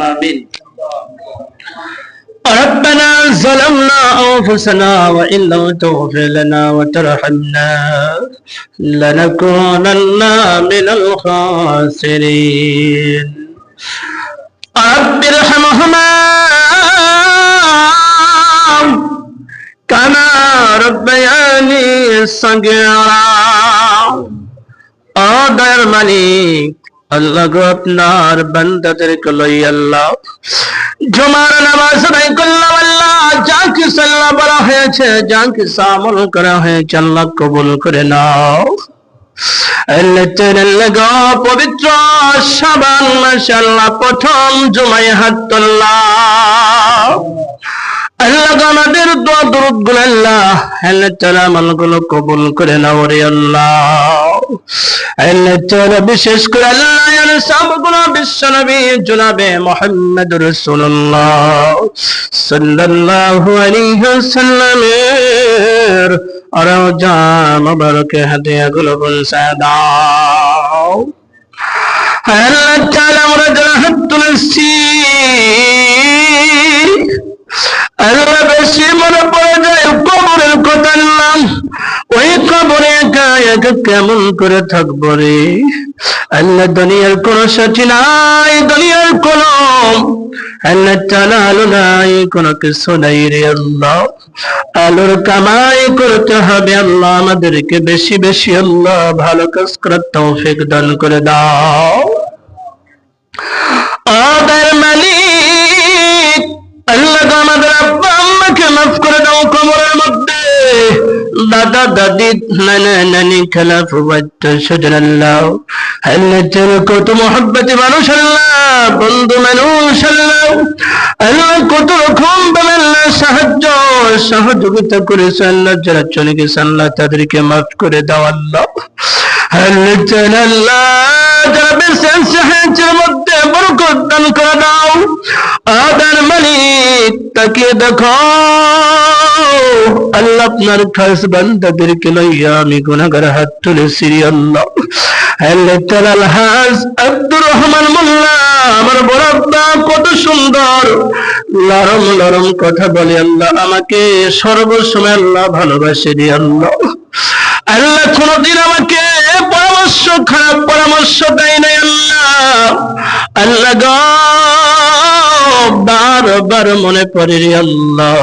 آمين ربنا ظلمنا أنفسنا وإن لم تغفر لنا وترحمنا لنكونن من الخاسرين رب ارحمهما كما ربياني صغيرا ও দয়ার মালিক আল্লাহ গো আপনার বান্দাদেরকে লই আল্লাহ। জমার নামাজ আদায় করলাম আল্লাহ যা কিছু আল্লাহ বলা হয়েছে যা কিছু আমল করা হয়েছে, আল্লাহ কবুল করে নাও। পবিত্র সাবান মাসে আল্লাহ প্রথম জুমায় হাত আল্লাহ আমাদের দোয়া, দরুদগুলো আল্লাহ। আল্লাহ তাআলা আমলগুলো কবুল করে নাও রে আল্লাহ। আল্লাহ তাআলা বিশেষ করে আল্লাহ এরগুলো আমরা যারা হাত তুলেছি বেশি মনে পড়ে যায় কবরের কথা ওই কবরে কেমন করে থাকব রে? আল্লাহ দুনিয়ার কোন নাই, দুনিয়ার কোন আল্লাহ নাই কিছু নাই রে আল্লাহ। আলোর কামাই করতে হবে আল্লাহ, আমাদেরকে বেশি বেশি আল্লাহ, ভালো কাজ করার তৌফিক দান করে দাও। আদার মালিক কবরের মধ্যে। দাদা, দাদি নানা, খেলা ফুবাচ্চ সুজন আল্লাহ। আল্লাহ কত মহব্বতি মানুষ বন্ধু মানুষ কত রকম সাহায্য, সহযোগিতা করেছে আল্লাহ। যারা চলে গেছে আল্লাহ, তাদেরকে মাফ করে দাও আল্লাহ। আল্লাহ আল্লাহ, যারা বেঁচে মধ্যে বরকত দান করে দাও। আদার মালিক তাকে দেখো। আল্লাহ আপনার খাস বান্দাদেরকে লইয়া আমি হাত আল্লাহ। আমাকে সর্বসময় আল্লাহ ভালোবাসে আল্লাহ। আল্লাহ কোনদিন আমাকে পরামর্শ, খারাপ পরামর্শ দেয় নাই আল্লাহ। আল্লাহ গো, বারবার মনে পড়ে রে আল্লাহ।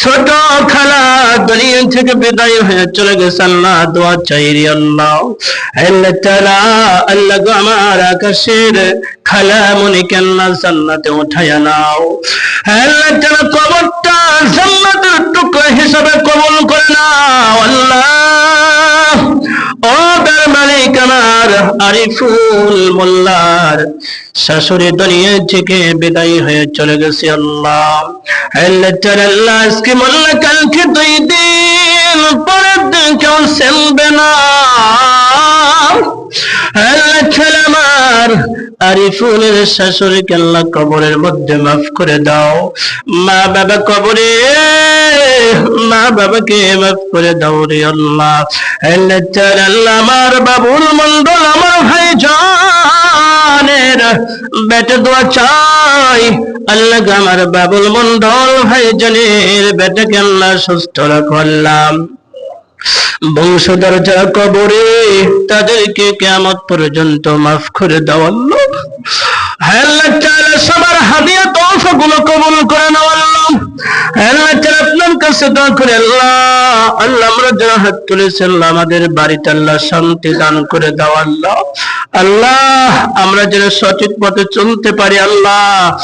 ছোট খালা দুনিয়া থেকে বিদায় হয়ে চলে গেছে আল্লাহ দোয়া চাই রে আল্লাহ। আল্লাহ তাআলা, আল্লাহ গো আমার আকাশের খালা মনিকে আল্লাহ জান্নাতে উঠাইয়া নাও। আল্লাহ তাআলা কবরটা জান্নাতের টুকরা হিসাবে কবুল করে নাও, আল্লাহ। তার মালিক আমার আরিফুল মোল্লার। শাশুড়ি দুনিয়া থেকে বিদায় হয়ে চলে গেছে আল্লাহ। আজকে মোল্লা কালকে দুই দিন দিন কেউ না। আরিফুলের কবরের মধ্যে মাফ করে দাও। মা বাবা কবরে মা বাবাকে মাফ করে দাও রে আল্লাহ। আল্লাহ, আমার বাবুল মন্ডল আমার ভাই জানের বেটে দোয়া চাই। আল্লাহ আমার বাবুল মন্ডল ভাই জানের বেটাকে আল্লাহ সুস্থ রাখলাম। বংশধর যারা কবরে তাদেরকে কেমত পর্যন্ত মাফ করে দাও চলতে পারি আল্লাহ।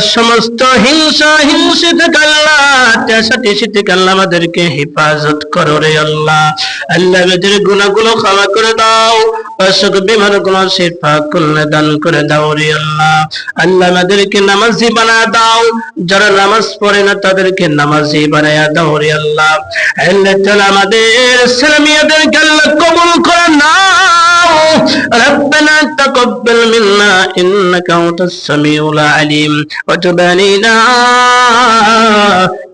সমস্ত হিংসা হিংসি থেকে আল্লাহ আল্লাহ আমাদেরকে হেফাজত করো রে আল্লাহ। আল্লাহ গুনাহগুলো ক্ষমা করে দাও। অসুখ বিমারগুলো শিফা করলে দান করে দাও আল্লাহ। আল্লাহ আমাদেরকে নামাজি বানা দাও। যারা নামাজ পড়ে না, তাদেরকে নামাজি বানায়া দাও রে আল্লাহ। আল্লাহ আমাদের ইসলামিয়াদের আল্লাহ কবুল করে নাও। রব্বানা তাকাব্বাল মিন إنك أنت السميع العليم. وتب علينا.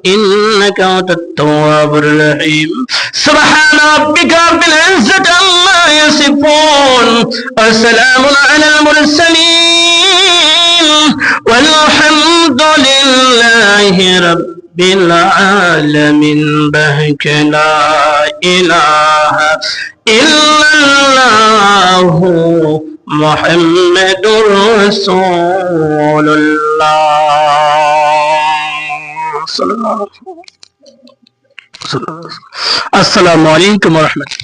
إنك أنت التواب الرحيم. سبحان ربك رب العزة عما يصفون. وسلام على المرسلين. والحمد لله رب العالمين. بهك لا إله إلا الله. محمد رسول الله. السلام عليكم ورحمة الله.